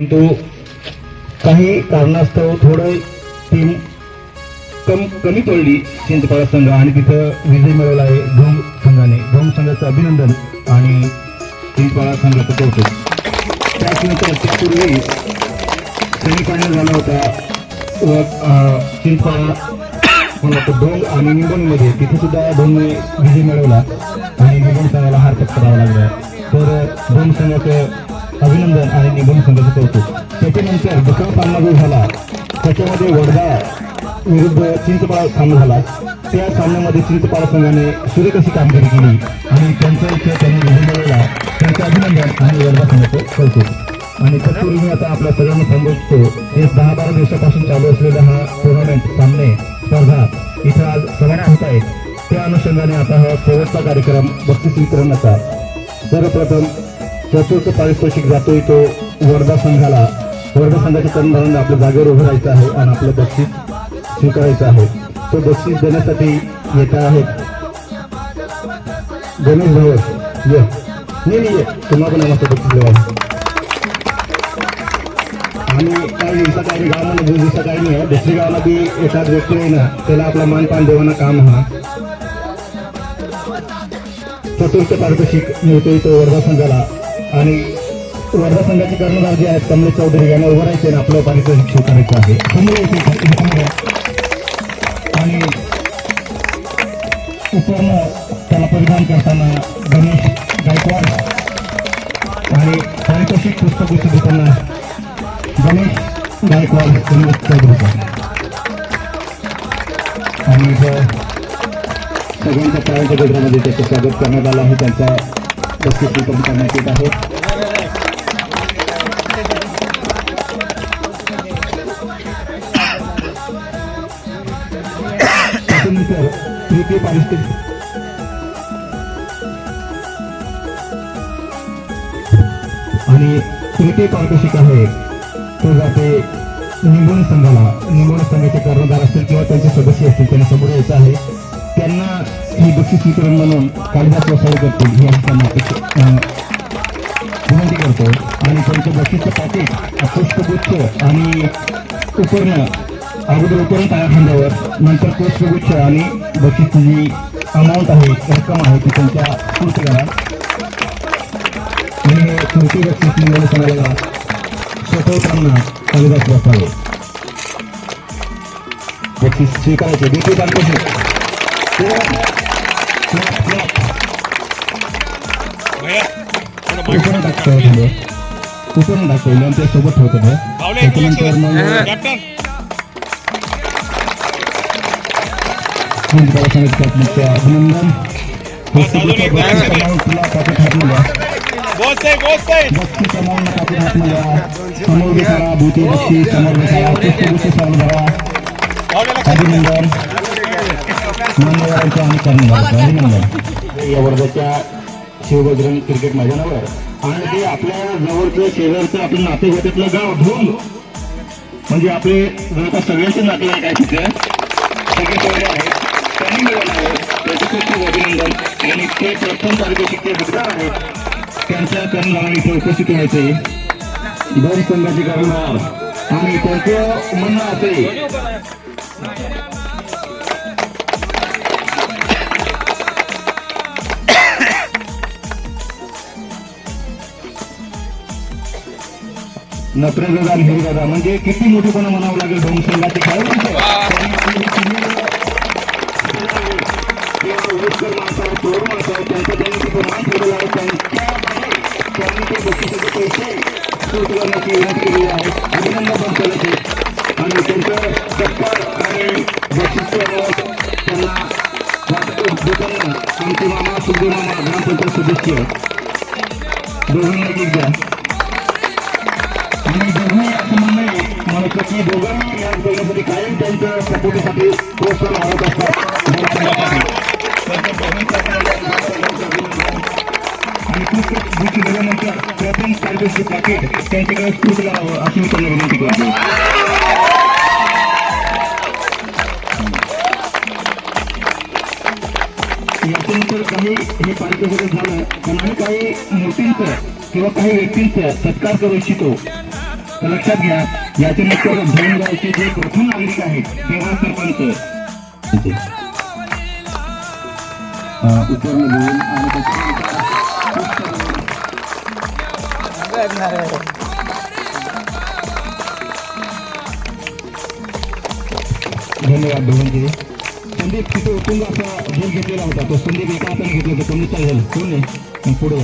परंतु काही कारणास्तव थोडं टीम कम कमी पडली चिंचपाडा संघ आणि तिथं विजय मिळवला आहे धोम संघाने. धोम संघाचं अभिनंदन आणि चिंचपाडा संघाचं कौतुक. त्याचनंतर त्यापूर्वी सेमीफायनल झाला होता. व चिंतपाळा चिंचपाडा मला आणि निंबोनीमध्ये तिथे सुद्धा धोमने विजय मिळवला आणि निंबोनी संघाला हार पत्करावा लागला. तर धोम संघाचं अभिनंदन आणि निबंध संघाचं कौतुक. त्याच्यानंतर दुसरा सामना जो झाला त्याच्यामध्ये वर्धा विरुद्ध चिंचपाडा सामना झाला. त्या सामन्यामध्ये चिंचपाडा संघाने सूर्य कशी कामगिरी केली आणि त्यांचा इच्छा त्यांनी विजय मिळवला त्यांचं अभिनंदन आणि वर्धा संघाचं कौतुक. आणि तत्पूर्वी मी आता आपल्या सगळ्यांना संबोधतो हे दहा बारा दिवसापासून चालू असलेला हा टुर्नामेंट सामने स्पर्धा इथं आज समाप्त होत आहेत त्या अनुषंगाने आता हा शेवटचा कार्यक्रम बक्षीस वितरणाचा. सर्वप्रथम चतुर्थ पारितोषिक जातोय तो वर्धा संघाला. वर्धा संघाच्या कर्णधारांना आपल्या जागेवर उभं राहायचं आहे आणि आपलं बक्षीस स्वीकारायचं आहे. तो बक्षीस देण्यासाठी येत आहेत गणेश भाऊ ये. नाही ये. तुम्हा पण आम्हाला बक्षीस द्यावा आणि काही दिवसात काही गावामध्ये दोन दिवसा काही नाही दुसरी गावाला बी एखाद व्यक्ती आहे ना त्याला आपला मानपान देवाना काम हा. चतुर्थ पारितोषिक मिळतोय तो वर्धा संघाला. आणि वर्धा संघाचे कर्णधार जे आहेत कमले चौधरी यांना उभं राहायचे आणि आपलं पारितोषिक स्वीकारायचं आहे. आणि उपर्ण त्याला परिधान करताना गणेश गायकवाड आणि पारितोषिक पुस्तक देताना गणेश गायकवाड कमलेश चौधरी. आणि सगळ्यांच्या पायांच्या गजरामध्ये त्याचं स्वागत करण्यात आलं आहे. त्यांचा उपस्थित करण्यात येत आहे त्याच्यानंतर तृतीय पारिस्थितिक आणि तृतीय पारितोषिक आहे. तो जाते निंबोणी संघाला. निंबोणी संघाचे कर्णधार असतील किंवा त्यांचे सदस्य असतील त्यांना समोर यायचं आहे. त्यांना ही बक्षीस वितरण म्हणून कालिदास वसावी करतील ही आम्ही विनंती करतो. आणि त्यांचं बक्षीसचं पॅकेज पुष्पगुच्छ आणि उपरणं अगोदर उपरण टाळ्या खांद्यावर नंतर पुष्पगुच्छ आणि बक्षीसची जी अमाऊंट आहे रक्कम आहे ती त्यांच्या पूर्ती करा. आणि हे स्मृती बक्षीस निवडून समाजाला स्वतःताना कालिदास बसावे बक्षीस स्वीकारायचे देखील उपरण टाकतो उपरण टाकतो त्यांच्यासोबत ठेवतो त्याच्यानंतर मग अभिनंदन समोर भूती बक्षीस समोर अभिनंदन मान्यवरांचं आणि कर्णधारांचं या वर्गाच्या शिवबजरंग क्रिकेट मैदानावर आणि ते आपल्या जवळचं शेजारचं आपलं नातेवाईकातलं गाव ढोंग म्हणजे आपले जवळपास सगळ्यांचे नाते आहेत काय तिथे. सगळे सगळे आहेत त्यांनी मिळवलं आहे. त्याचं खूप खूप अभिनंदन. आणि ते प्रथम पारितोषिक ते हकदार आहेत. त्यांच्या कर्णधाराला इथे उपस्थित व्हायचे. दोन संघाचे कर्मधार आणि त्यांचं म्हणणं असे नत्रदादा आणि म्हणजे किती मोठेपणा म्हणावं लागेल दोन संघाचे ही त्यांचं त्यांनी तिथं मान ठेवलेलं आहे. त्यांनी ते बक्षिसाचे पैसे सूट करण्याची विनंती केलेली आहे अभिनंदन पण आणि त्यांचं त्यांना आमचे मामा सुखदेव मामा ग्रामपंचायत सदस्य दोघांना एक द्या आणि दोघंही असं मला की दोघांनी या खेळण्यासाठी कायम त्यांच्या सपोर्टीसाठी प्रोत्साहन वाढत असतात आणि दिल्यानंतर प्रथम त्यांच्याकडे अशी त्यांना विनंती करतो याच्यानंतर काही हे पारितोषिक झालं पण आम्ही काही मूर्तींचं किंवा काही व्यक्तींचं सत्कार करू इच्छितो. लक्षात घ्या. याचे मुख्य धरणगावचे जे प्रथम नागरिक आहेत देवा सरपंच उपकरण घेऊन आणि त्याच्यानंतर धन्यवाद दोघांचे संदीप तिथे उतून असा झेल घेतलेला होता. तो संदीप एका हाताने घेतला होता कमी चालेल कोण नाही पुढे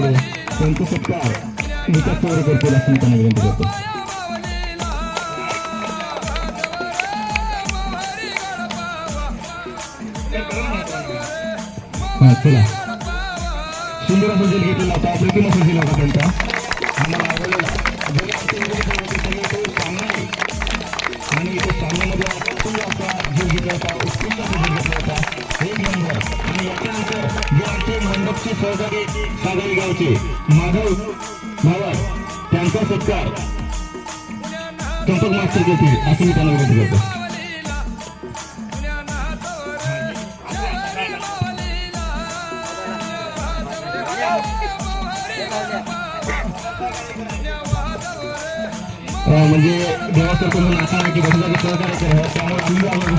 पुढे. या. त्यांचा सत्कार विकास पवार करतील असं मी त्यांना विनंती करतो. हा चला. सुंदर असा जेल घेतलेला होता. अप्रतिम असा जेल होता त्यांचा. आम्हाला आवडलेला जरी आमचे इंग्रजी होते. तरी तो सामना आहे आणि तो सामन्यामध्ये अत्यंत असा जेल घेतला होता. सहकारी सागरी गावचे माधव भावा त्यांचा सत्कार चंपक मास्टर करतील असं मी त्यांना विनंती करतो. म्हणजे देवासर कोणी नाका की बसला की सहकार्य त्यामुळे आम्ही आम्हाला